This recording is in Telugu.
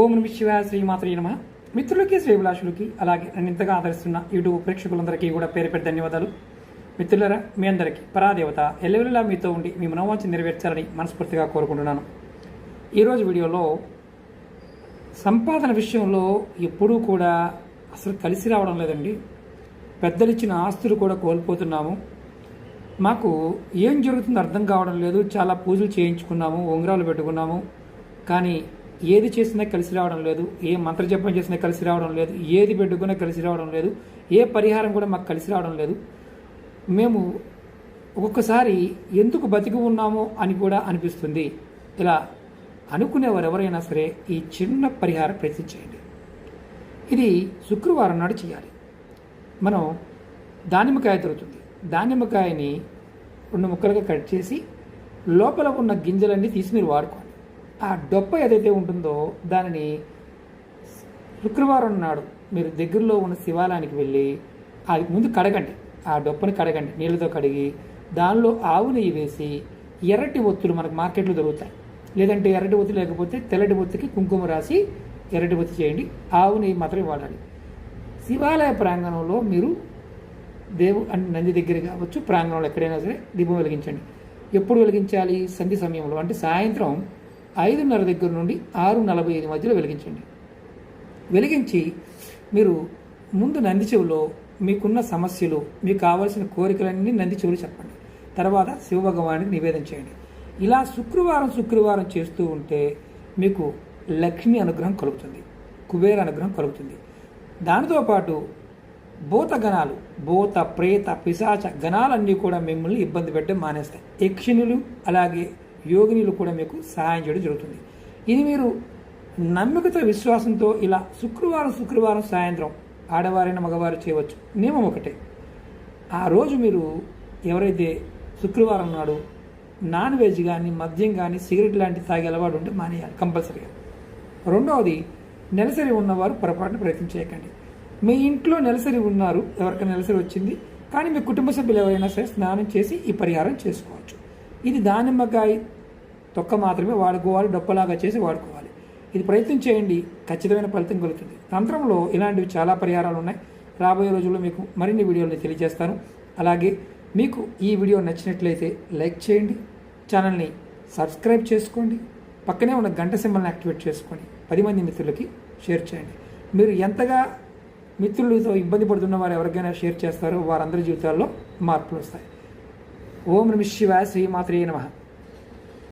ఓం నమ శివాయ శ్రీమాత్రే నమ. మిత్రులకి శ్రీభిలాషులకి అలాగే నన్ను ఇంతగా ఆదరిస్తున్న యూట్యూబ్ ప్రేక్షకులందరికీ కూడా పేరు పెద్ద ధన్యవాదాలు. మిత్రులరా మీ అందరికీ పరాదేవత ఎల్లవెల్లా మీతో ఉండి మీ మనోవాంఛ నెరవేర్చాలని మనస్ఫూర్తిగా కోరుకుంటున్నాను. ఈరోజు వీడియోలో సంపాదన విషయంలో ఎప్పుడూ కూడా అసలు కలిసి రావడం లేదండి. పెద్దలు ఇచ్చిన ఆస్తులు కూడా కోల్పోతున్నాము. మాకు ఏం జరుగుతుందో అర్థం కావడం లేదు. చాలా పూజలు చేయించుకున్నాము ఉంగరాలు పెట్టుకున్నాము. కానీ ఏది చేసినా కలిసి రావడం లేదు ఏ మంత్రజపం చేసినా కలిసి రావడం లేదు ఏది పెట్టుకున్నా కలిసి రావడం లేదు ఏ పరిహారం కూడా మాకు కలిసి రావడం లేదు. మేము ఒక్కొక్కసారి ఎందుకు బతికి ఉన్నామో అని కూడా అనిపిస్తుంది. ఇలా అనుకునేవారు ఎవరైనా సరే ఈ చిన్న పరిహారం ప్రయత్నించేయండి ఇది శుక్రవారం నాడు చేయాలి. మనం దానిమ్మకాయ దొరుకుతుంది దానిమ్మకాయని రెండు ముక్కలుగా కట్ చేసి లోపల ఉన్న గింజలన్నీ తీసి మీరు వాడుకోండి. ఆ డొప్ప ఏదైతే ఉంటుందో దానిని శుక్రవారం నాడు మీరు దగ్గరలో ఉన్న శివాలయానికి వెళ్ళి అది ముందు కడగండి. ఆ డొప్పని కడగండి. నీళ్ళతో కడిగి దానిలో ఆవు నెయ్యి వేసి ఎర్రటి ఒత్తులు మనకు మార్కెట్లో దొరుకుతాయి. లేదంటే ఎర్రటి ఒత్తి లేకపోతే తెల్లటి ఒత్తికి కుంకుమ రాసి ఎర్రటి ఒత్తి చేయండి. ఆవు నెయ్యి మాత్రమే వాడాలి. శివాలయ ప్రాంగణంలో మీరు దేవు నంది దగ్గర కావచ్చు ప్రాంగణంలో ఎక్కడైనా సరే దీపం వెలిగించండి. ఎప్పుడు వెలిగించాలి? సంధి సమయంలో. అంటే సాయంత్రం ఐదున్నర దగ్గర నుండి ఆరు నలభై ఐదు మధ్యలో వెలిగించండి. వెలిగించి మీరు ముందు నంది చెవులో మీకున్న సమస్యలు మీకు కావాల్సిన కోరికలన్నీ నంది చెవులు చెప్పండి. తర్వాత శివభగవానికి నివేదన చేయండి. ఇలా శుక్రవారం శుక్రవారం చేస్తూ ఉంటే మీకు లక్ష్మి అనుగ్రహం కలుగుతుంది కుబేర అనుగ్రహం కలుగుతుంది. దానితో పాటు భూత గణాలు భూత ప్రేత పిశాచ గణాలన్నీ కూడా మిమ్మల్ని ఇబ్బంది పెట్టడం మానేస్తాయి. యక్షిణులు అలాగే యోగినీలు కూడా మీకు సహాయం చేయడం జరుగుతుంది. ఇది మీరు నమ్మకతో విశ్వాసంతో ఇలా శుక్రవారం శుక్రవారం సాయంత్రం ఆడవారైన మగవారు చేయవచ్చు. నియమం ఒకటే. ఆ రోజు మీరు ఎవరైతే శుక్రవారం నాడు నాన్ వెజ్ కానీ మద్యం కానీ సిగరెట్ లాంటి తాగే అలవాటు ఉంటే మానేయాలి కంపల్సరీగా. రెండవది నెలసరి ఉన్నవారు పొరపాటున ప్రయత్నం చేయకండి. మీ ఇంట్లో నెలసరి ఉన్నారు ఎవరికైనా నెలసరి వచ్చింది కానీ మీ కుటుంబ సభ్యులు ఎవరైనా సరే స్నానం చేసి ఈ పరిహారం చేసుకోవచ్చు. ఇది దానిమ్మకాయ తొక్క మాత్రమే వాడుకోవాలి డొప్పలాగా చేసి వాడుకోవాలి. ఇది ప్రయత్నం చేయండి ఖచ్చితమైన ఫలితం కలుగుతుంది. తంత్రంలో ఇలాంటివి చాలా పరిహారాలు ఉన్నాయి. రాబోయే రోజుల్లో మీకు మరిన్ని వీడియోలు తెలియజేస్తాను. అలాగే మీకు ఈ వీడియో నచ్చినట్లయితే లైక్ చేయండి ఛానల్ని సబ్స్క్రైబ్ చేసుకోండి పక్కనే ఉన్న గంట సింబల్ని యాక్టివేట్ చేసుకొని పది మంది మిత్రులకి షేర్ చేయండి. మీరు ఎంతగా మిత్రులతో ఇబ్బంది పడుతున్న వారు ఎవరికైనా షేర్ చేస్తారో వారందరి జీవితాల్లో మార్పులు వస్తాయి. ఓం నమ శివాయ శ్రీమాత్రే నమ.